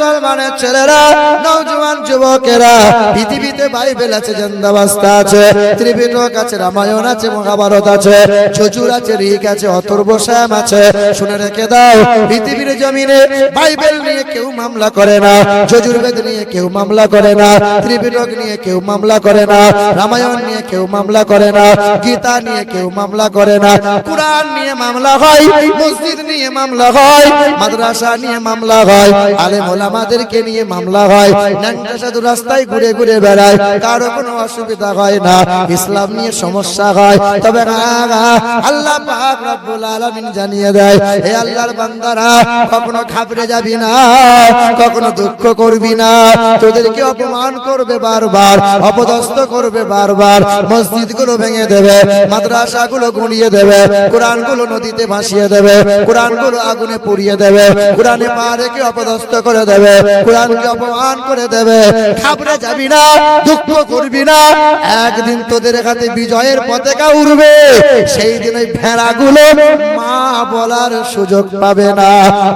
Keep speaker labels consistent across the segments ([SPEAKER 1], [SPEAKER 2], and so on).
[SPEAKER 1] মুসলমানের ছেলেরা, নওজোয়ান যুবকেরা, পৃথিবীতে বাইবেল আছে, জন্দাবাস্তা আছে ত্রিপিটক আছে রামায়ণ আছে, মহাভারত আছে চচুর আছে রিক আছে, অথর্ব শ্যাম আছে। শুনে রেখে দাও, পৃথিবীর জমিনে বাইবেল নিয়ে কেউ মামলা করে না, যজুর্বেদ নিয়ে কেউ মামলা করে না ত্রিপিটক নিয়ে কেউ মামলা করে না, রামায়ণ নিয়ে কেউ মামলা করে না, গীতা নিয়ে কেউ মামলা করে না, কোরআন নিয়ে মামলা হয়, মসজিদ নিয়ে মামলা হয়, মাদ্রাসা নিয়ে মামলা হয় আলেম ওলামাদেরকে নিয়ে মামলা হয়। ন্যাংটা সাধু রাস্তায় ঘুরে ঘুরে বেড়ায়। কারও কোনো অসুবিধা হয় না। ইসলাম নিয়ে সমস্যা হয়। তবে আল্লাহ পাক জানিয়ে দেয় হে আল্লাহর বান্দারা, কখনো ঘাবড়ে যাবি না, কখনো দুঃখ করবি না। তোদেরকে অপমান করবে বারবার, অপদস্থ করবে বারবার। মসজিদগুলো ভেঙে দেবে, মাদ্রাসাগুলো গুঁড়িয়ে দেবে, কোরআনগুলো নদীতে ভাসিয়ে দেবে, কোরআনগুলো আগুনে পুড়িয়ে দেবে, কোরআনে পা রেখে অপদস্থ করে দেবে, কোরআনকে অপমান করে দেবে, ঘাবড়ে যাবি না, দুঃখ করবি না। একদিন তোদের হাতে বিজয়ের পতাকা উড়বে, সেই দিন ওই ভেড়াগুলো মা বলার সুযোগ পাবে না।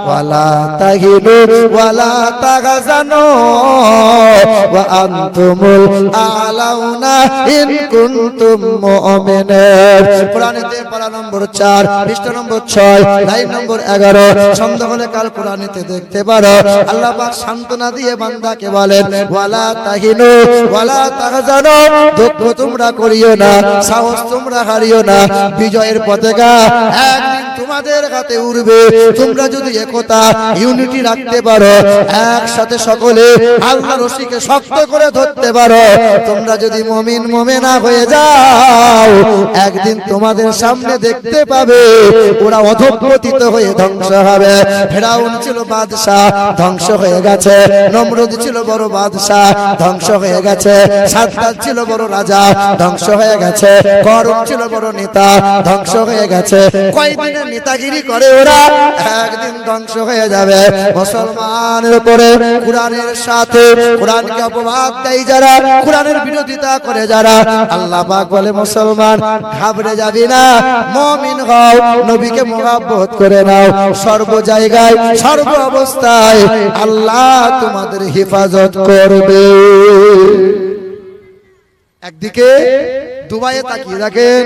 [SPEAKER 1] ওয়ালা তাহিনু ওয়ালা তাগাজানো, ওয়া আনতুমুল আলাউনা ইন কুনতুম মুমিনিন। কোরআনেতে পারা নম্বর 4 পৃষ্ঠা নম্বর 6 লাইন নম্বর 11 সন্দেহ হলে কাল কোরআনেতে দেখতে পারো। আল্লাহ পাক সান্তনা দিয়ে বান্দাকে বলেন, ওয়ালা তাহিনু, ওয়ালা তাহজানু, দুঃখ তোমরা করিও না, সাহস তোমরা হারিও না, বিজয়ের পতাকা একদিন তোমাদের হাতে উড়বে। তোমরা যদি একতা ইউনিটি রাখতে পারো, একসাথে সকলে আল্লাহ রশিকে শক্ত করে ধরতে পারো। তোমরা যদি মমিন, মমেনা হয়ে যাও, একদিন তোমাদের সামনে দেখতে পাবে, ওরা অধপতিত হয়ে ধ্বংস হবে। ফেরাউন ছিল বাদশাহ, ধ্বংস হয়ে গেছে। নমরুদ ছিল বড় বাদশাহ, ধ্বংস হয়ে গেছে। সাদ্দাত ছিল বড় রাজা, ধ্বংস হয়ে গেছে। করুণ ছিল বড় নেতা, ধ্বংস হয়ে গেছে। কয়দিনের নেতাগিরি করে ওরা একদিন ধ্বংস হয়ে যাবে। মুসলমানের উপরে কোরআনের সাথে কোরআনকে অপবাদ দেয় যারা কোরআনের বিরোধিতা করে যারা। আল্লাহ পাক বলে মুসলমান ঘাবড়ে যাবি না মুমিন হও নবীকে মোহাব্বত করে নাও। সর্ব জায়গায় সর্ব অবস্থায় আল্লাহ তোমাদের হেফাজত করবে। একদিকে দুবাইয়ে তাকিয়ে দেখেন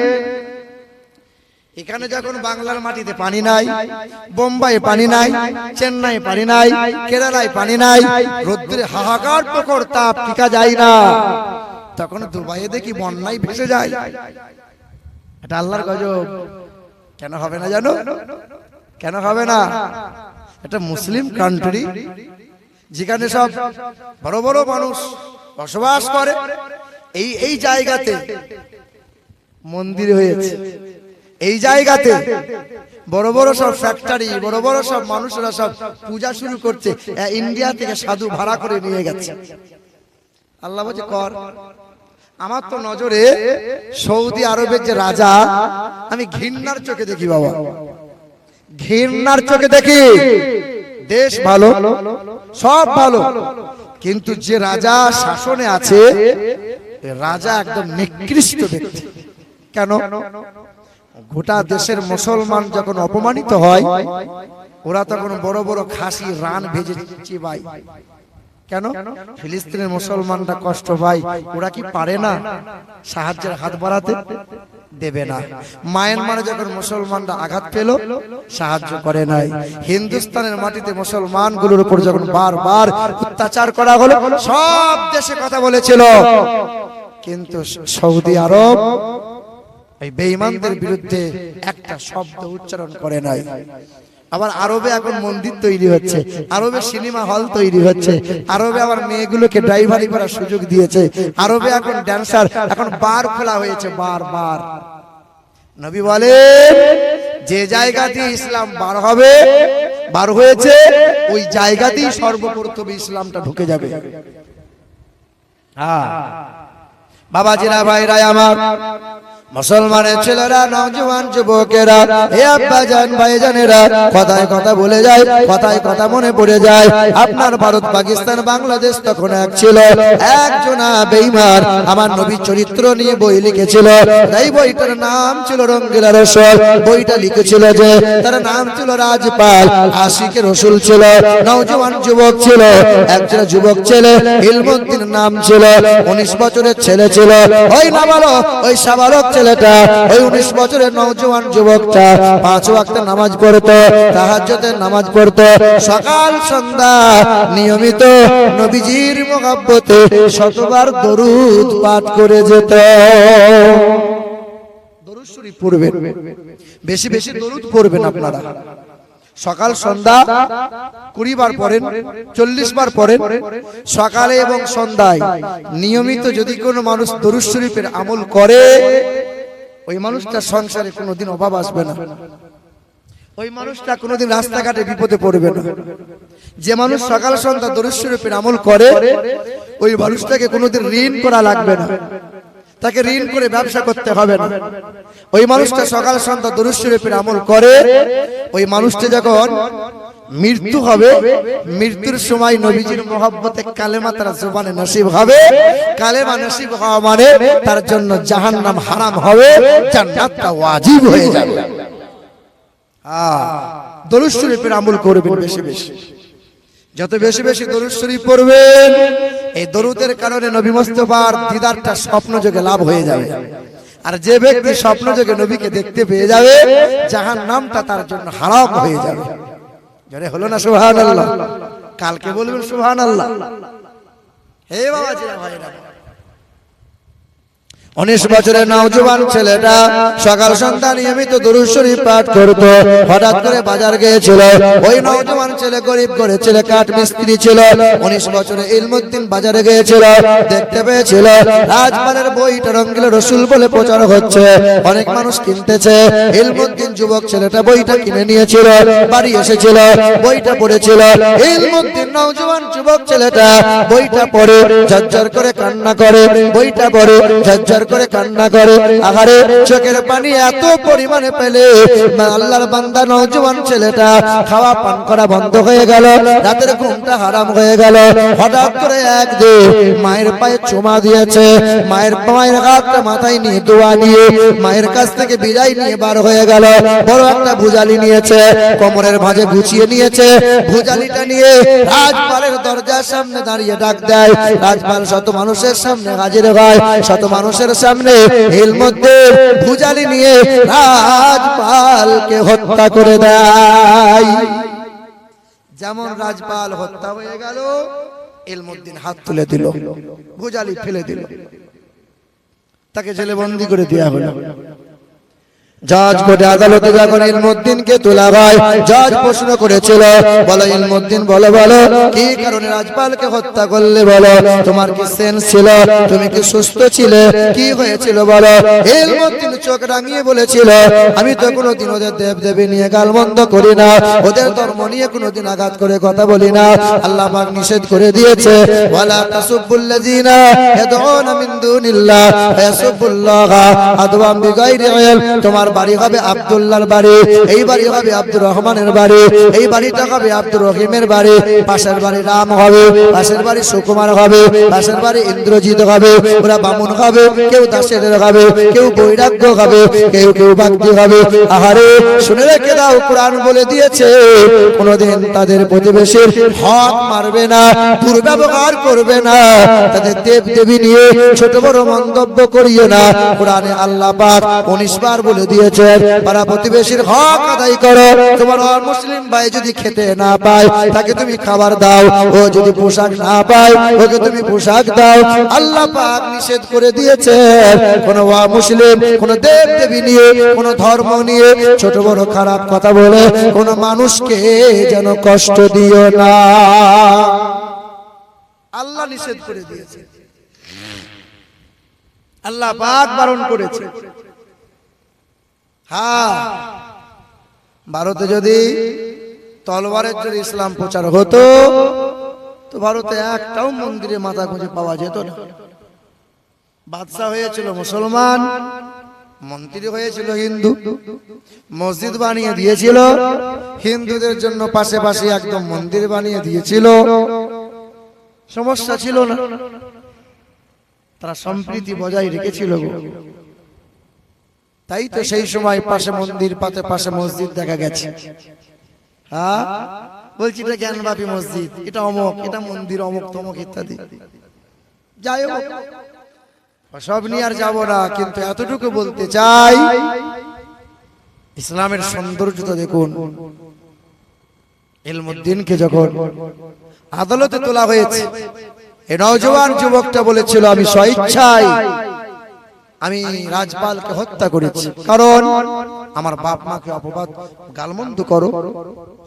[SPEAKER 1] এখানে যখন বাংলার মাটিতে পানি নাই বোম্বাই পানি নাই চেন্নাই পানি নাই, কেরালায় পানি নাই রোদ্রে হাহাকার প্রখর তাপ টিকা যায় না। তখন দুবাইয়ে দেখি বন্যায় ভেসে যায়। এটা আল্লাহর গজব। কেন হবে না জানো? কেন হবে না? এটা মুসলিম কান্ট্রি, যেখানে সব বড় বড় মানুষ বসবাস করে। এই এই জায়গাতে মন্দির হয়েছে। এই জায়গাতে বড় বড় সব ফ্যাক্টরি বড় বড় সব মানুষরা সব পূজা শুরু করছে ইন্ডিয়া থেকে সাধু ভাড়া করে নিয়ে গেছে। আল্লাহ বলছে কর আমার তো নজরে সৌদি আরবের যে রাজা আমি ঘৃণার চোখে দেখি বাবা। ঘৃণার চোখে দেখি। দেশ ভালো সব ভালো। কিন্তু যে রাজা শাসনে আছে রাজা একদম নিকৃষ্ট ব্যক্তি। কেন? গোটা দেশের মুসলমান যখন অপমানিত হয় ওরা তখন বড় বড় খাসি রান ভেজে চিবাই কেন? ফিলিস্তিনের মুসলমানরা কষ্ট পায়। ওরা কি পারে না? সাহায্যের হাত বাড়াতে দেবে না। মায়ানমারে যখন মুসলমানরা আঘাত পেল সাহায্য করে নাই। হিন্দুস্তানের মাটিতে মুসলমানগুলোর উপর যখন বারবার অত্যাচার করা হলো সব দেশে কথা বলেছিল। কিন্তু সৌদি আরব এই বেঈমানদের বিরুদ্ধে একটা শব্দ উচ্চারণ করে নাই। আবার আরবে এখন মন্দির তৈরি হচ্ছে। আরবে সিনেমা হল তৈরি হচ্ছে। আরবে আবার মেয়েগুলোকে ড্রাইভারি করার সুযোগ দিয়েছে। আরবে এখন ড্যান্সার এখন বার খোলা হয়েছে বার বার নবী বলেন যে জায়গা দিয়ে ইসলাম বার হবে বার হয়েছে ওই জায়গাতেই সর্বপ্রথম ইসলামটা ঢুকে যাবে। হ্যাঁ। বাবাজিরা ভাইরা আমার। মুসলমানের ছেলেরা, নওজোয়ান যুবকেরা হে আব্বা জান, ভাই জানেরা, কথায় কথা বলে যায়, কথায় কথা মনে পড়ে যায়। আপনার ভারত, পাকিস্তান, বাংলাদেশ তখন এক ছিল, একজন বেঈমান আমার নবীর চরিত্র নিয়ে বই লিখেছিল, তাই বইটার নাম ছিল রঙ্গিলা রসল বইটা লিখেছিল যে, তার নাম ছিল রাজপাল, আশিকের রসুল ছিল, নওজোয়ান যুবক ছিল একজন যুবক ছেলে ইলমুদ্দিন নাম ছিল, উনিশ বছরের ছেলে ছিল। ওই নাবালক ওই সাবালক ছেলেটা, ওই উনিশ বছরের নওজোয়ান যুবকটা, পাঁচ ওয়াক্ত নামাজ পড়তো, তাহাজ্জুদের নামাজ পড়তো। সকাল, সন্ধ্যা, নিয়মিত নবীজির মোহাব্বতে শতবার দরুদ পাঠ করে যেত। দরুদ শরীফ পড়বেন। বেশি বেশি দরুদ পড়বেন আপনারা। সকাল সন্ধ্যা কুড়ি বার পড়েন চল্লিশ বার পড়েন সকালে এবং সন্ধ্যায়। নিয়মিত যদি কোনো মানুষ দরুদ শরীফের আমল করে ওই মানুষটার সংসারে কোনোদিন অভাব আসবে না। ওই মানুষটা কোনোদিন রাস্তাঘাটে বিপদে পড়বে না। যে মানুষ সকাল সন্ধ্যা দরুদ শরীফের আমল করে ওই মানুষটাকে কোনোদিন ঋণ করা লাগবে না। তাকে ঋণ করে ব্যবসা করতে হবে না। ওই মানুষটা সকাল সন্ধ্যা দরুদ শরীফের আমল করে ওই মানুষটা যখন মৃত্যু হবে মৃত্যুর সময় নবীজির মোহাব্বতে কালেমা তার জোবানে নসিব হবে। কালেমা নসিব হওয়া মানে তার জন্য জাহান্নাম হারাম হবে জান্নাতটা ওয়াজিব হয়ে যাবে। শরীফের আমল করবেন বেশি বেশি। যত বেশি বেশি দরুদ শরীফ পড়বেন এই দরুদের কারণে নবী মোস্তফার দিদারটা স্বপ্ন যোগে লাভ হয়ে যাবে। আর যে ব্যক্তি স্বপ্ন যোগে নবীকে দেখতে পেয়ে যাবে যাহার নামটা তার জন্য হারাম হয়ে যাবে। জরে হলো না সুহান আল্লাহ কালকে বলবেন সুহান আল্লাহ হে বাবা ভাইরা। উনিশ বছরের নওজোয়ান ছেলেটা সকাল সন্ধ্যা নিয়মিত দরুদ শরীফ পাঠ করত। হঠাৎ করে বাজার গিয়েছিল। ওই নওজোয়ান ছেলে গরিব করে ছেলে কাঠ মিস্ত্রি ছিল। উনিশ বছরে ইলমুদ্দিন বাজারে গিয়েছিল। দেখতে পেয়েছিল রাজপালের বইটা রঙ্গিল রসুল বলে প্রচার হচ্ছে। অনেক মানুষ কিনতেছে। ইলমুদ্দিন যুবক ছেলেটা বইটা কিনে নিয়েছিল। বাড়ি এসেছিল, বইটা পড়েছিল। ইলমুদ্দিন নওজোয়ান যুবক ছেলেটা বইটা পড়ে, ঝরঝর করে কান্না করে। বইটা পড়ে, ঝরঝর করে কান্না করে। আহারে, চোখের পানি এত পরিমাণে পেলে আল্লাহর বান্দা নওজোয়ান ছেলেটা খাওয়া পান করা বন্ধ হয়ে গেল, রাতের ঘুমটা হারাম হয়ে গেল। হঠাৎ করে একদিন মায়ের পায়ে চুমা দিয়েছে। মায়ের মায়ের হাতটা মাথায় নিয়ে দোয়া নিয়ে মায়ের কাছ থেকে বিদায় নিয়ে বার হয়ে গেল। বড় একটা ভুজালি নিয়েছে, কোমরের ভাঁজে গুছিয়ে নিয়েছে। ভুজালিটা নিয়ে রাজপালের দরজার সামনে দাঁড়িয়ে ডাক দেয়। রাজপাল শত মানুষের সামনে হাজির হয়, শত মানুষের সামনে এর মধ্যে ভুজালি নিয়ে রাজপালকে হত্যা করে দেয়। যেমন রাজপাল হত্যা হয়ে গেল হাত তুলে দিল, ভুজালি ফেলে দিল। তাকে জেলে বন্দি করে দেওয়া হলো। জজ কোর্টে আদালতে যখন ইলমুদ্দিনকে তোলা হয়, জজ প্রশ্ন করেছিল, বলো ইলমুদ্দিন, বলো বলো, কি কারণে রাজপালকে হত্যা করলে, বলো, তোমার কি সেন্স ছিল? তুমি কি সুস্থ ছিলে? কি হয়েছিল, বলো? ইলমুদ্দিন চোখ রাঙিয়ে বলেছিল, আমি তো কোনোদিন ওদের দেব দেবী নিয়ে গালমন্দ করি না, ওদের ধর্ম নিয়ে কোনোদিন আঘাত করে কথা বলি না। আল্লাহ পাক নিষেধ করে দিয়েছে, ওয়ালা তাসুবুল্লাযিনা ইয়াদউনা মিন দুনিল্লাহ ইয়াসুবুল্লাহ আদওয়াম বিগাইরি ইলম, তোমার বাড়ি হবে আব্দুল্লাহর বাড়ি, এই বাড়ি হবে আব্দুর রহমানের বাড়ি, এই বাড়িটা হবে আব্দুর রহিমের বাড়ি। পাশের বাড়ি রাম হবে, পাশের বাড়ি সুকুমার হবে, পাশের বাড়ি ইন্দ্রজিৎ হবে, ওরা বামুন হবে, কেউ দাসের হবে, কেউ বৈরাগ্য হবে, কেউ কেউ ভক্তি হবে। আহারে, শুনে রেখে দাও, কোরআন বলে দিয়েছে, কোনোদিন তাদের প্রতিবেশীর হক মারবে না, দুর্ব্যবহার করবে না, তাদের দেব দেবী নিয়ে ছোট বড় মন্তব্য করিও না। কোরআনে আল্লাহ পাক উনিশ বার বলে দিয়েছে। পাড়া প্রতিবেশীর হক আদায় করো। তোমার মুসলিম ভাই যদি খেতে না পায়, তাকে তুমি খাবার দাও। ও যদি পোশাক না পায়, ওকে তুমি পোশাক দাও। আল্লাহ পাক নিষেধ করে দিয়েছে। কোন মুসলিম কোন দেব দেবী নিয়ে, কোন ধর্ম নিয়ে ছোট বড় খারাপ কথা বলে কোন মানুষকে যেন কষ্ট দিও না। আল্লাহ নিষেধ করে দিয়েছে। আল্লাহ বারণ করেছে। হ্যাঁ। ভারতে যদি তলবারের যদি ইসলাম প্রচার হতো, তো ভারতে একটাও মন্দিরে মাথা খুঁজে পাওয়া যেত না। বাদশাহ হয়েছিল মুসলমান, মন্ত্রী হয়েছিল হিন্দু, মসজিদ বানিয়ে দিয়েছিল, হিন্দুদের জন্য পাশে পাশে একদম মন্দির বানিয়ে দিয়েছিল। সমস্যা ছিল না। তারা সম্প্রীতি বজায় রেখেছিল। তাই তো সেই সময় পাশে মন্দির পাতে পাশে মসজিদ দেখা গেছে। হ্যাঁ? বলছি এটা জ্ঞানবাপী মসজিদ। এটা অমক এটা মন্দির অমক তমক ইত্যাদি। যাই হোক সব নিয়ে আর যাব না কিন্তু এতটুকু বলতে চাই ইসলামের সৌন্দর্যতা দেখুন। ইলমুদ্দিনকে যখন আদালতে তোলা হয়েছে এ নওজোয়ান যুবকটা বলেছিল আমি স্বইচ্ছায় আমি রাজপালকে হত্যা করেছি। কারণ আমার বাপ মাকে অপবাদ গালমন্দ করো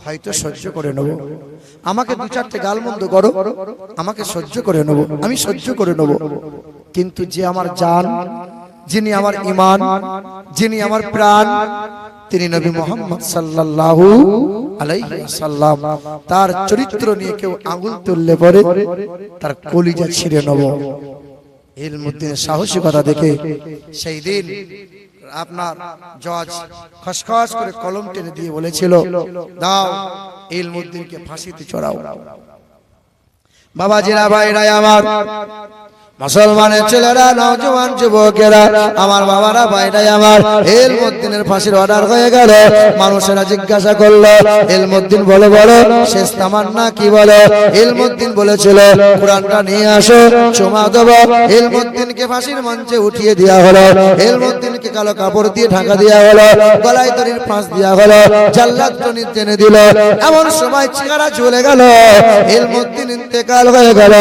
[SPEAKER 1] হয়তো সহ্য করে নেব। আমাকে দু চারটে গালমন্দ করো আমাকে সহ্য করে নেব। আমি সহ্য করে নেব। কিন্তু যে আমার জান যিনি আমার ইমান যিনি আমার প্রাণ তিনি নবী মোহাম্মদ সাল্লাল্লাহু আলাইহি সাল্লাম তার চরিত্র নিয়ে কেউ আঙুল তুললে পরে তার কলিজা ছিঁড়ে নেব। ইলমুদ্দিনের সাহসিকতা দেখে সেই দিন আপনার জজ খসখস করে কলম টেনে দিয়ে বলেছিল, দাও ইলমুদ্দিনকে ফাঁসিতে চড়াও। বাবা জিরা ভাইরাই আমার মুসলমানের ছেলেরা নওজোয়ান যুবকেরা, আমার বাবারা, ভাইরাই আমার, এলমুদ্দিনের ফাঁসির অর্ডার হয়ে গেল। মানুষেরা জিজ্ঞাসা করল, এলমুদ্দিন বলে, বলো, শেষ তামান্না কি বলো? এলমুদ্দিন বলেছিল, কোরআনটা নিয়ে আসো, চুমা দেব। এলমুদ্দিনকে ফাঁসির মঞ্চে উঠিয়ে দেওয়া হলো। এলমুদ্দিনকে কালো কাপড় দিয়ে ঢাকা দেওয়া হলো। গলায় তরির ফাঁস দেওয়া হলো। জাল্লাদ টনি টেনে দিল। এমন সময় চেহারা চলে গেল। এলমুদ্দিন ইন্তেকাল হয়ে গেল।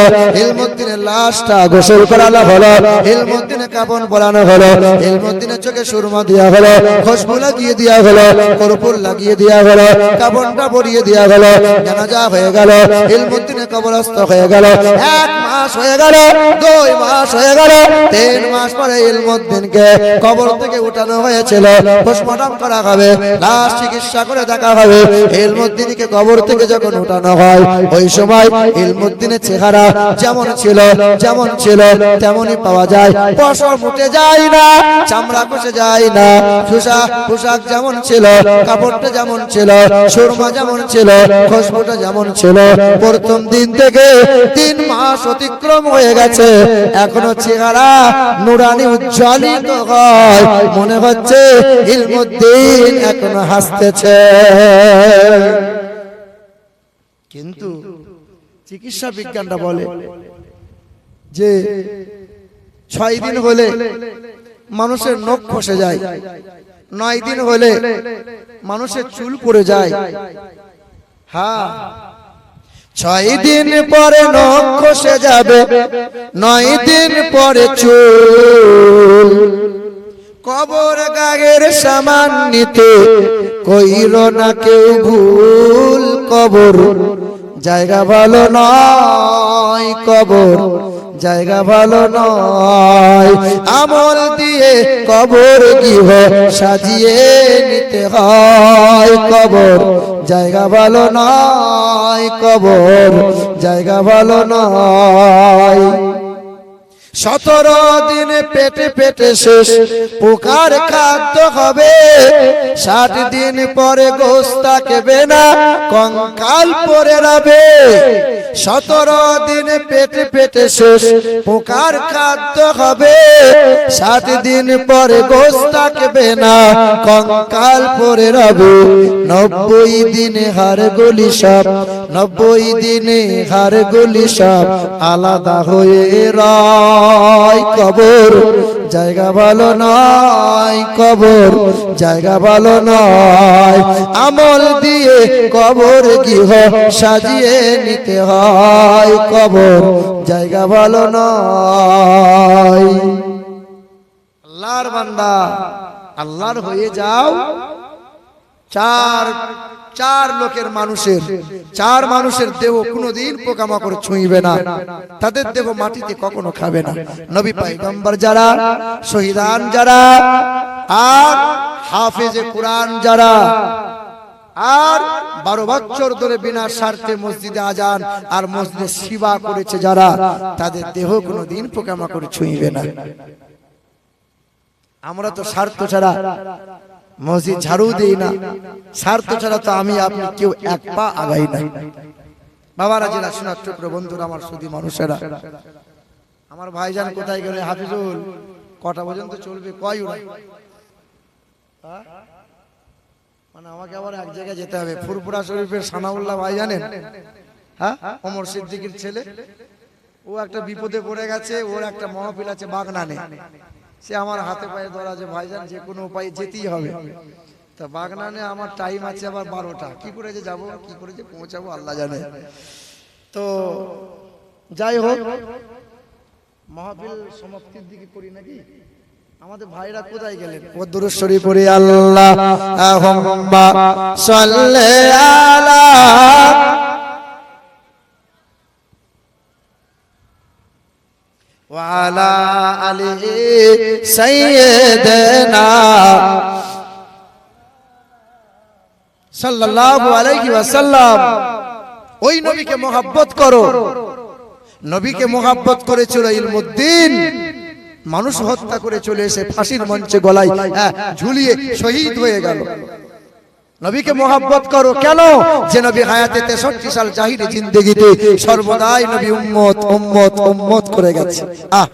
[SPEAKER 1] এলমুদ্দিনের লাশটা গোসল করানো হলো। এলমুদ্দিনে কাপন পরানো হলো। এলমুদ্দিনের চোখে সুরমা দেওয়া হলো। খুশবু লাগিয়ে দেওয়া হলো। কর্পূর লাগিয়ে দেওয়া হলো। কাপনটা পরিয়ে দেওয়া হলো। জানাজা হয়ে গেল। এলমুদ্দিনে কবরস্থ হয়ে গেল। এক মাস হয়ে গেল, দুই মাস হয়ে গেল, তিন মাস পরে ইলমুদ্দিনকে কবর থেকে উঠানো হয়েছিল। পোস্টমর্টম করা হবে, লাশ চিকিৎসা করে দেখা হবে। ইলমুদ্দিনকে কবর থেকে যখন উঠানো হয়, ওই সময় ইলমুদ্দিনের চেহারা যেমন ছিল যেমন ছিল, তেমনই পাওয়া যায়। পশম উঠে যায় না, চামড়া কষে যায় না পোশাক পোশাক যেমন ছিল, কাপড়টা যেমন ছিল, সুরমা যেমন ছিল, খুশবুটা যেমন ছিল, প্রথম দিন থেকে তিন মাস অতিক্রম হয়ে গেছে। এখনও চেহারা নুরানি উজ্জ্বলিত হয়। মনে হচ্ছে ইলমুদ্দিন এখনও হাসতেছে। কিন্তু চিকিৎসা বিজ্ঞানটা বলে যে ছয় দিন হলে মানুষের নখ খসে যায়। নয় দিন হলে মানুষের চুল পড়ে যায়। হ্যাঁ ছয় দিন পরে নখ খসে যাবে নয় দিন পরে চুল। কবর গাগের সামান নিতে কইল না কেউ ভুল কবর। জায়গা ভালো নয় কবর জায়গা ভালো নয়। আমল দিয়ে কবর গৃহ সাজিয়ে নিতে হয় কবর। জায়গা ভালো নয় কবর জায়গা ভালো নয়। সতেরো দিন পেটে পেটে শেষ, পোকার খাদ্য হবে। ষাট দিন পরে গোস্তা কেবে না, কঙ্কাল পরে রবে। সতেরো দিন পেটে পেটে শেষ, পোকার খাদ্য হবে। ষাট দিন পরে গোস্তা কেবে না, কঙ্কাল পরে রবে। নব্বই দিনে হার গলি সব, নব্বই দিনে হার গলি সব আলাদা হয়ে রয় কবর, জায়গা ভালো নয় কবর, জায়গা ভালো নয় আমল দিয়ে কবর গৃহ সাজিয়ে নিতে হয় কবর, জায়গা ভালো নয় আল্লাহর বান্দা, আল্লাহর হয়ে যাও। চার চার লোকের মানুষের, চার মানুষের দেহ কোনোদিন পোকামাকড় ছুঁইবে না। তাদের দেহ মাটিতে কখনো খাবে না। নবী পাইগম্বর যারা, শহীদান যারা, আর হাফেজে কোরআন যারা, আর বারো বছর ধরে বিনা স্বার্থে মসজিদে আজান আর মসজিদে সেবা করেছে যারা, তাদের দেহ কোনোদিন পোকামাকড় ছুঁইবে না। আমরা তো স্বার্থ ছাড়া মসজিদ ঝাড়ু দিই না। স্বার্থ ছাড়া তো আমি আপনি কেউ এক পা আগাই নাই বাবারা জেলা টুকরো বন্ধুরা আমার শুধু মানুষেরা। আমার ভাইজান কোথায় গেলে? হাফিজুল। কটা পর্যন্ত চলবে? কয় উড়াই হ্যাঁ? মানে আমাকে আবার এক জায়গায় যেতে হবে। ফুরপুরা শরীফের সানাউল্লাহ ভাই জানেন হ্যাঁ? অমর সিদ্দিকির ছেলে। ও একটা বিপদে পড়ে গেছে। ওর একটা মহফিল আছে বাগনানে। সে আমার হাতে পায়ে ধরা যে ভাইজান যে কোনো উপায়ে যেতেই হবে তা বাগনানে আমার টাইম আছে আবার বারোটা কি করে যে যাব কি করে যে পৌঁছাবো আল্লাহ জানে তো যাই হোক মাহফিল সমাপ্তির দিকে করি নাকি আমাদের ভাইরা কোথায় গেলেন পদ্মরেশ্বরী পড়ি আল্লাহ وعلى آله سيدنا সাল্লাল্লাহু আলাইহি ওয়াসাল্লাম ওই নবীকে মোহাব্বত করো নবীকে মোহাব্বত করেছিল ইলমুদ্দিন মানুষ হত্যা করে চলে এসে ফাঁসির মঞ্চে গলায় হ্যাঁ, ঝুলিয়ে শহীদ হয়ে গেল নবীকে মোহাব্বত করো। কেন? যে নবী হায়াতে তেষট্টি সাল জাহিরি জিন্দগিতে সর্বদাই নবী উম্মত উম্মত উম্মত করে গেছে। আহ,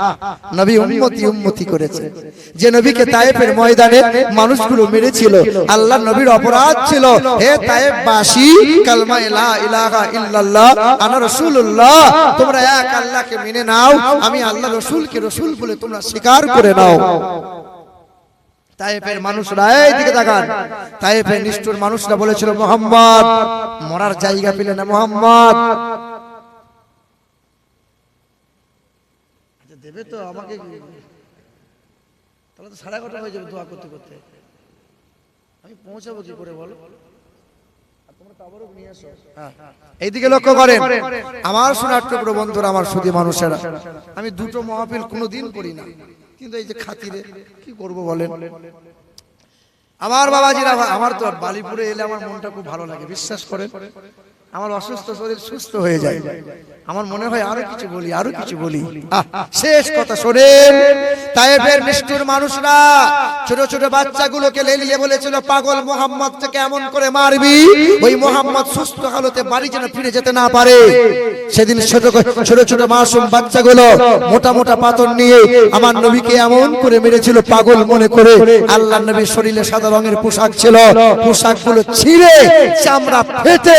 [SPEAKER 1] নবী উম্মতি উম্মতি করেছে। যে নবীকে তায়েফের ময়দানে মানুষগুলো মেরেছিল, আল্লাহ নবীর অপরাধ ছিল। হে তায়েফ বাসী কালমা লা ইলাহা ইল্লাল্লাহ, আনা রাসূলুল্লাহ, তোমরা এক আল্লাহকে মেনে নাও, আমি আল্লাহ রাসূলকে রাসূল বলে তোমরা স্বীকার করে নাও। তাইফের মানুষরা এই দিকে তাকান। তাইফের নিষ্ঠুর মানুষরা বলেছিল মোহাম্মদ মরার জায়গা পেলে না মোহাম্মদ। আচ্ছা, দেবে তো আমাকে তাহলে তো সাড়ে এগারোটা হয়ে যাবে দোয়া করতে করতে। আমি পৌঁছাবো কি করে বলো। হ্যাঁ। এইদিকে লক্ষ্য করেন। আমার শোনার টুকরো বন্ধুরা আমার সুদী মানুষেরা আমি দুটো মহাপিল কোনোদিন করি না। কিন্তু এই যে খাতিরে কি করব বলেন? আমার বাবাজিরা আমার তো বালিপুরে এলে আমার মনটা খুব ভালো লাগে বিশ্বাস করেন। আমার অসুস্থ শরীর সুস্থ হয়ে যায়। আমার মনে হয় আরও কিছু বলি, আরও কিছু বলি। শেষ কথা শোনেন তাইফের নিষ্ঠুর মানুষরা ছোট ছোট বাচ্চাগুলোকে লেলিয়ে বলেছিল, পাগল মোহাম্মদকে কেমন করে মারবি, ওই মোহাম্মদ সুস্থ হালতে বাড়ি যেন ফিরে যেতে না পারে। সেদিন ছোট ছোট ছোট মাসুম বাচ্চাগুলো মোটা মোটা পাথর নিয়ে আমার নবীকে এমন করে মেরেছিল, পাগল মনে করে। আল্লাহ নবীর শরীরে সাদা রঙের পোশাক ছিল, পোশাকগুলো ছিঁড়ে, চামড়া ফেটে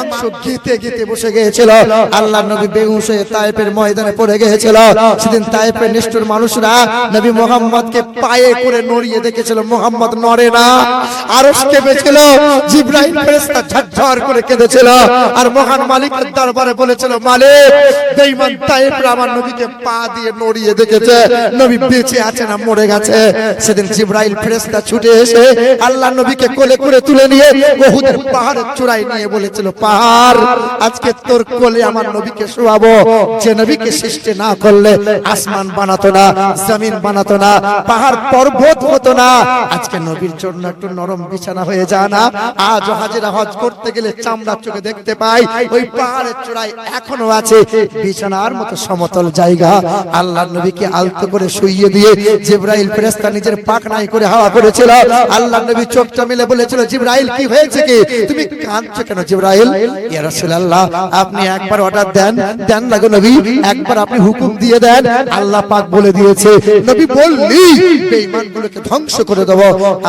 [SPEAKER 1] মাংস গেতে গেতে বসে গিয়েছিল। আল্লাহ নবী বেহুশ হয়ে তায়েফের ময়দানে পড়ে গিয়েছিল। সেদিন তায়েফের নিষ্ঠুর মানুষরা নবী মোহাম্মদকে পায়ে করে নড়িয়ে দেখেছিল, মোহাম্মদ নড়ে না। আরশ কেঁপেছিল, জিব্রাইল ফেরেশতা ঝরঝর করে কেঁদেছিল। আর মহান মালিকের দরবারে বলেছিল, মালিক, বেঈমান তায়েফরা আমার নবীকে পা দিয়ে নড়িয়ে দেখেছে। নবী বেঁচে আছে না মরে গেছে? সেদিন জিব্রাইল ফেরেশতা ছুটে এসে আল্লাহ নবীকে কোলে করে তুলে নিয়ে ওহুদের পাহাড়ের চূড়ায় নিয়ে বলেছিল পাহাড় আজকে তোর কোলে আমার নবীকে শোয়াবো। যে নবীকে সৃষ্টি না করলে আসমান বানাতো না, জমিন বানাতো না, পাহাড় পর্বত হতো না। আজকে নবীর জন্য একটু নরম বিছানা হয়ে যায় না। আজ হাজিরা হজ করতে গেলে চামড়ার চোখে দেখতে পাই, ওই পাহাড়ের চূড়ায় এখনও আছে বিছানার মতো সমতল জায়গা। আল্লাহ নবীকে আলতো করে শুইয়ে দিয়ে জিব্রাইল ফেরেশতা নিজের পাকনাই করে হাওয়া করেছিল। আল্লাহ নবী চোখটা মিলে বলেছিল, জিব্রাইল, কি হয়েছে কি? তুমি কাঁদছো কেন জিব্রাইল? ইয়া রাসূলুল্লাহ আপনি একবার অর্ডার দেন। দেন লাগো নবী একবার আপনি হুকুম দিয়ে দেন। আল্লাহ পাক বলে দিয়েছে নবী বললি বেঈমানগুলোকে ধ্বংস করে দেব।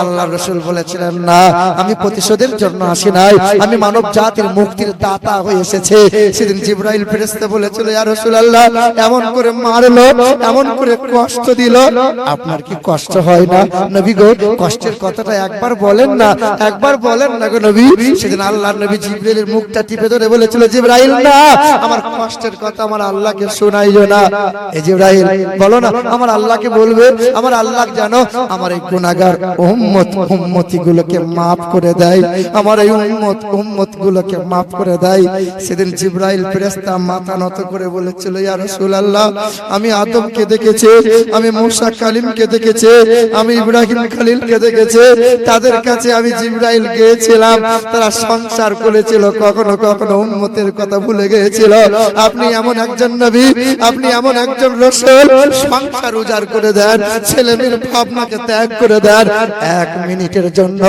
[SPEAKER 1] আল্লাহ রাসূল বলেছিলেন না আমি প্রতিশোধের জন্য আসি নাই। আমি মানব জাতির মুক্তির দাতা হয়ে এসেছে। সেদিন জিব্রাইল ফেরেশতা বলেছিল ইয়া রাসূলুল্লাহ এমন করে মারলো এমন করে কষ্ট দিল। আপনার কি কষ্ট হয় না? নবী গো কষ্টের কথাটা একবার বলেন না একবার বলেন না গো নবী। সেদিন আল্লাহর নবী জিব্রাইলের মুখটা টিপে ধরে বলেছিল, জিব্রাইল না, আমার কষ্টের কথা আমার আল্লাহকে শোনাইও না। এই জিব্রাইল, বলো না, আমার আল্লাহকে বলবে, আমার আল্লাহ জানো আমার এই গুনাহগার উম্মত উম্মতি গুলোকে maaf করে দেয়, আমার এই উম্মত উম্মত গুলোকে maaf করে দেয়। সেদিন জিব্রাইল ফেরেস্তা মাথা নত করে বলেছিল, ইয়া রাসূলুল্লাহ, আমি আদমকে দেখেছি, আমি মূসা কালিমকে দেখেছি, আমি ইব্রাহিম খলিলকে দেখেছি, তাদের কাছে আমি জিব্রাইল গিয়েছিলাম, তারা সংসার করেছিল কখনো কখনো উম্মতের কথা ভুলে গিয়েছিল। আপনি এমন একজন নবী, আপনি এমন একজন রসুল। সংসার উজাড় করে দেন ছেলে মেয়ের ভাবনাকে ত্যাগ করে দেন। এক মিনিটের জন্য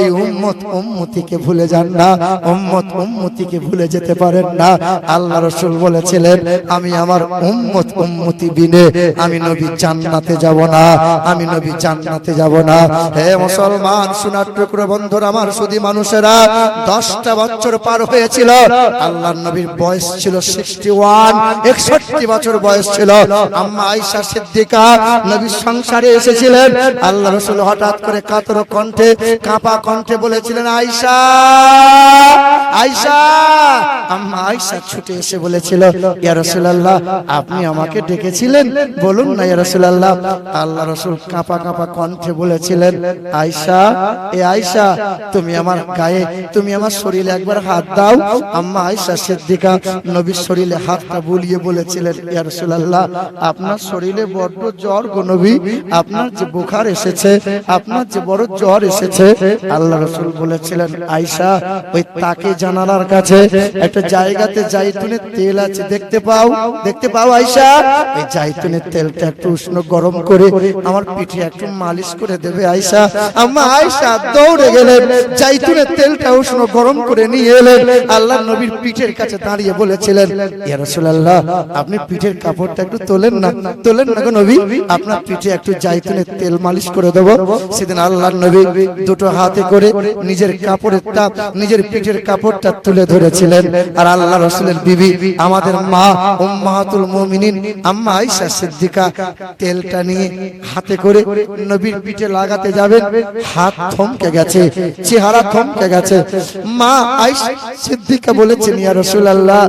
[SPEAKER 1] এই উম্মত উম্মতিকে ভুলে যান না, উম্মত উম্মতিকে ভুলে যেতে পারেন না। আল্লাহ রসুল বলেছিলেন, আমি আমার উম্মত উম্মতি বিনে আমি নবী জান্নাতে যাব না, আমি নবী জান্নাতে যাব না। হে মুসলমান সোনার টুকরো বন্ধুরা, আমার সুদী মানুষেরা, দশটা বছর পার হয়েছিল। আল্লাহ নবীর বয়স ছিল সিক্সটি ওয়ান একষট্টি বছর বয়স ছিল। আম্মা আইসা সিদ্দিকা নবীর সংসারে এসেছিলেন। আল্লাহ রসুল হঠাৎ করে কাতর কণ্ঠে, কাঁপা কণ্ঠে বলেছিলেন আইসা আইসা আম্মা আইসা ছুটে এসে বলেছিল আপনি আমাকে ডেকেছিলেন? বলুন না, ইয়া আল্লাহ রাসূল কাঁপা কাঁপা কণ্ঠে বলেছিলেন আইসা এ আইসা তুমি আমার গায়ে, তুমি আমার শরীরে একবার হাত দাও। আম্মা আইসা সিদ্দিকা নবীর শরীরে হাতটা বুলিয়ে বলেছিলেন, ইয়া রাসূলুল্লাহ, আপনার শরীরে বড্ড জ্বর গো নবী। আপনার যে বুখার এসেছে, আপনার যে বড় জ্বর এসেছে। আল্লাহ রাসূল বলেছিলেন আইসা ওই তাকে জানালার কাছে একটা জায়গাতে জাইতুনের তেল আছে, দেখতে পাও দেখতে পাও আইসা এই জাইতুনের তেলটা একটু উষ্ণ গরম করে আমার পিঠে একটু মালিশ করে দেবে আইসা আম্মা আইসা দৌড়ে গেলেন, জাইতুনের তেলটা উষ্ণ গরম করে নিয়ে এলেন। আল্লাহ নবীর পিঠের কাছে দাঁড়িয়ে বলেছিলেন, ইয়া আপনি পিঠের কাপড়টা একটু তোলেন না। তোলেন না নবী, আপনার পিঠে একটু জাইতুনের তেল মালিশ করে দেবো। সেদিন আল্লাহর নবী দুটো হাতে করে নিজের কাপড়ের তাপ, নিজের পিঠের কাপড়টা তুলে ধরেছিলেন। আর আল্লাহ রসুলের বিবি, আমাদের মা, উম্মাহাতুল মুমিনিন, আম্মা আয়েশা সিদ্দিকা, তেলটা নিয়ে হাতে করে নবীর পিঠে লাগাতে যাবেন। হাত থমকে গেছে, চেহারা থমকে গেছে। মা আয়েশা সিদ্দিকা বলেছেন, ইয়া রাসূলুল্লাহ,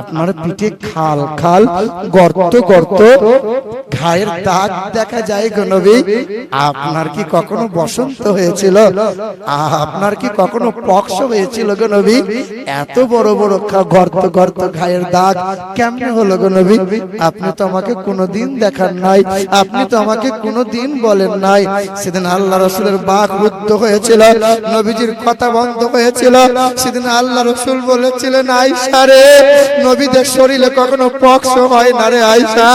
[SPEAKER 1] আপনার পিঠে খাল খাল, গর্ত গর্ত, ঘায়ের দাগ দেখা যায় গো নবী। আপনার কি কখনো বসন্ত হয়েছিল? আপনার কি কখনো পক্ষ হয়েছিল গো নবী? এত বড় বড় গর্ত গর্ত, ঘায়ের দাগ কেমনে হলো গো নবী? আপনি তো আমাকে কোনোদিন দেখান নাই, আপনি তো আমাকে কোনোদিন বলেন নাই। সেদিন আল্লাহ রসুলের বাঘ রুদ্ধ হয়েছিল, নবীজির কথা বন্ধ হয়েছিল। সেদিন আল্লাহ রসুল বলেছিলেন আইসা রে, নবীদের শরীরে কখনো পক্ষ হয় না রে আইসা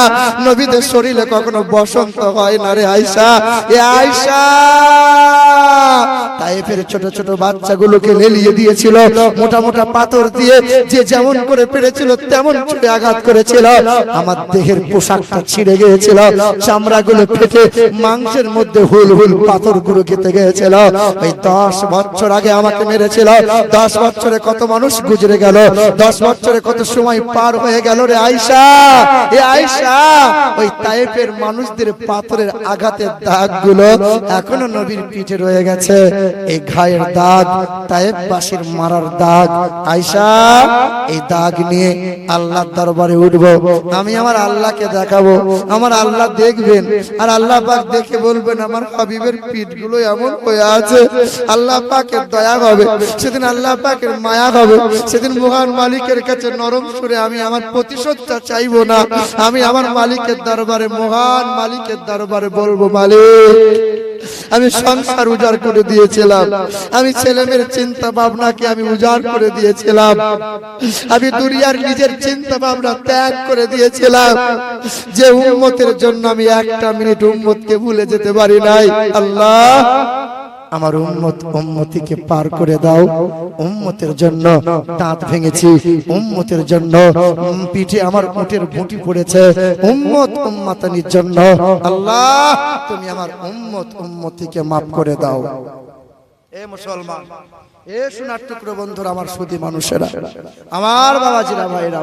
[SPEAKER 1] নবীদের শরীরে কখনো বসন্ত হয় না রে আইসা এ আইসা তাইফের ছোট ছোট বাচ্চাগুলোকে লেলিয়ে দিয়েছিল, মোটা মোটা পাথর দিয়ে যে যেমন করে পেরেছিল, তেমন ছুটে আঘাত করেছিল। আমার দেহের পোশাকটা ছিঁড়ে গিয়েছিল, চামড়াগুলো ফেটে মাংসের মধ্যে হুল হুল পাথরগুলো কেটে গিয়েছিল। ওই দশ বছর আগে আমাকে মেরেছিল, দশ বছরে কত মানুষ গুজরে গেল। দশ বছরে কত সময় পার হয়ে গেল রে আয়সা এ আয়সা ওই তাইফের মানুষদের পাথরের আঘাতের দাগগুলো এখনও নবীর পিঠে রয়ে গেছে। এই ঘায়ের দাগ তাইফ বাসীর মারার দাগ। আয়সা এই দাগ নিয়ে আল্লাহর দরবারে উঠবো। আমি আমার আল্লাহকে দেখাবো। আমার আল্লাহ দেখবেন। আর আল্লাহ পাক দেখে বলবেন আমার হাবিবের পিঠগুলো এমন হয়ে আছে। আল্লাহ পাকের দয়া হবে। সেদিন আল্লাহ পাকের মায়া হবে। সেদিন মহান মালিকের কাছে নরম সুরে আমি আমার প্রতিশোধটা চাইব না। আমি আমার মালিকের দরবারে, মহান মালিকের দরবারে বলব, মালিক, আমি সংসার উজাড় করে দিয়েছিলাম। আমি ছেলে মেয়ের চিন্তা ভাবনাকে আমি উজাড় করে দিয়েছিলাম। আমি দুনিয়ার নিজের চিন্তা ভাবনা ত্যাগ করে দিয়েছিলাম। যে উম্মতের জন্য আমি একটা মিনিট উম্মতকে ভুলে যেতে পারি নাই। আল্লাহ আমার উম্মত উম্মতিকে পার করে দাও। উম্মতের জন্য দাঁত ভেঙেছি। উম্মতের জন্য পিঠে আমার উটের ভুঁটি পড়েছে। উম্মত উম্মাতানির জন্য আল্লাহ, তুমি আমার উম্মত উম্মতিকে মাফ করে দাও। এ মুসলমান, এ সোনার টুকরো বন্ধুরা, আমার সুদী মানুষেরা, আমার বাবাজিরা, ভাইরা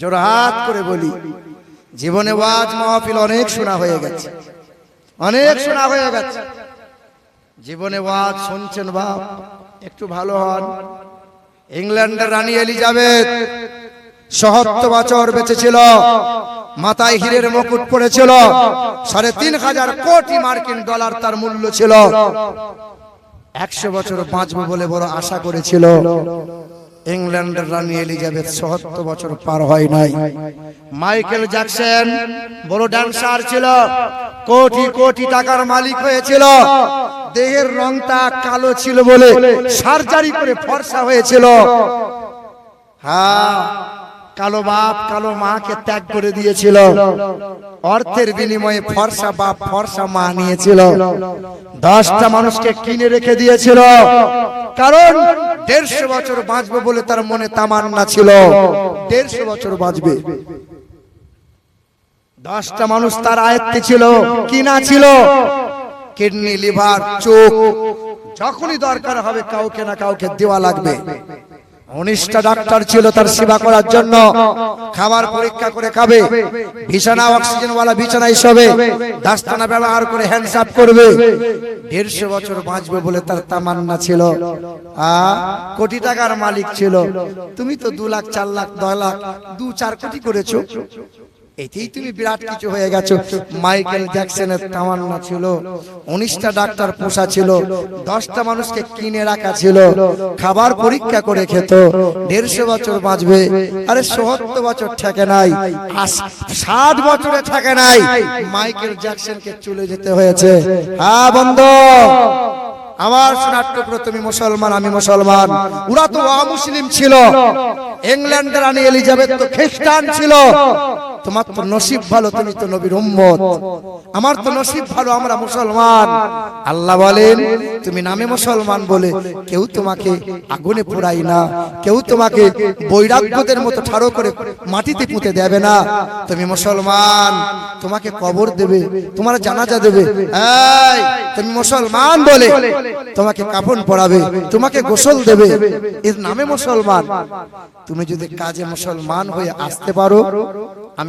[SPEAKER 1] জোরহাত করে বলি, জীবনে ওয়াজ মাহফিল অনেক শোনা হয়ে গেছে। অনেক শোনা হয়ে গেছে। জীবনে ওয়াজ শুনছেন বাপ, একটু ভালো হন। ইংল্যান্ডের রানী এলিজাবেথ সহত্ত বছর বেঁচে ছিল মাথায় হীরের মুকুট পড়েছিল, সাড়ে তিন হাজার কোটি মার্কিন ডলার তার মূল্য ছিল। একশো বছর বাঁচবো বলে বড় আশা করেছিল। ইংল্যান্ডের রানী এলিজাবেথ চুয়াত্তর বছর পার হয় নাই। মাইকেল জ্যাকসন বড় ড্যান্সার ছিল, কোটি কোটি টাকার মালিক হয়েছিল, দেহের রংটা কালো ছিল বলে সার্জারি করে ফর্সা হয়েছিল। হ্যাঁ কালো বাপ, কালো মাকে ত্যাগ করে দিয়েছিল। অর্থের বিনিময়ে ফর্সা বাপ, ফর্সা মা নিয়েছিল। দশটা মানুষকে কিনে রেখে দিয়েছিল। কারণ দেড়শো বছর বাঁচবে বলে তার মনে তামান্না ছিল। দেড়শো বছর বাঁচবে। দশটা মানুষ তার আয়ত্তে ছিল, কিনা ছিল। কিডনি, লিভার, চোখ, যখনই দরকার হবে কাউকে না কাউকে দেওয়া লাগবে। উনিশটা ডাক্তার ছিল তার সেবা করার জন্য। খাবার পরীক্ষা করে খাবে। বিছানা অক্সিজেন ওয়ালা বিছানা হিসাবে দাস্তানা ব্যবহার করে হ্যান্ডসাপ করবে। দেড়শো বছর বাঁচবে বলে তার তামান্না ছিল। আ, কোটি টাকার মালিক ছিল। তুমি তো দু লাখ, চার লাখ, দশ লাখ, দু, চার কোটি করেছ। এতেই তুমি বিরাট কিছু হয়ে গেছো। মাইকেল জ্যাকসনের তামান্না ছিল উনিশটা ডাক্তার পোষা ছিল দশটা মানুষকে কিনে রাখা ছিল খাবার পরীক্ষা করে খেত দেড়শো বছর বাঁচবে। আরে সত্তর বছর থাকে নাই। ষাট বছরে থাকে নাই। মাইকেল জ্যাকসনকে চলে যেতে হয়েছে। হ্যাঁ বন্ধু। আমার সোনার টুকরো তুমি মুসলমান আমি মুসলমান। ওরা তো অমুসলিম ছিল। ইংল্যান্ডের রানী এলিজাবেথ তো খ্রিস্টান ছিল। তোমার তো নসিব ভালো, তুমি তো নবীর উম্মত। আমার তো নসিব ভালো, আমরা মুসলমান। আল্লাহ বলেন, তুমি নামে মুসলমান বলে কেউ তোমাকে আগুনে পোড়াই না, কেউ তোমাকে বৈরাগ্যদের মতো ঠাড়ো করে মাটিতে পুঁতে দেবে না। তুমি মুসলমান, তোমাকে কবর দেবে, তোমার জানাজা দেবে। তুমি মুসলমান বলে তোমাকে কাফন পরাবে, তোমাকে গোসল দেবে। এর নামে মুসলমান। তুমি যদি কাজে মুসলমান হয়ে আসতে পারো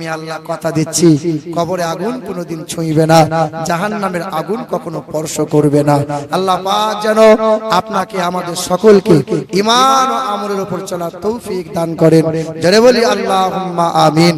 [SPEAKER 1] আমি আল্লাহ কথা দিচ্ছি। কবরে আগুন কোনোদিন ছুঁইবে না। জাহান নামের আগুন কখনো স্পর্শ করবে না। আল্লাহ যেন আপনাকে, আমাদের সকলকে ইমান ও আমলের উপর চলার তৌফিক দান করেন। জরে বলি আল্লাহ আমিন।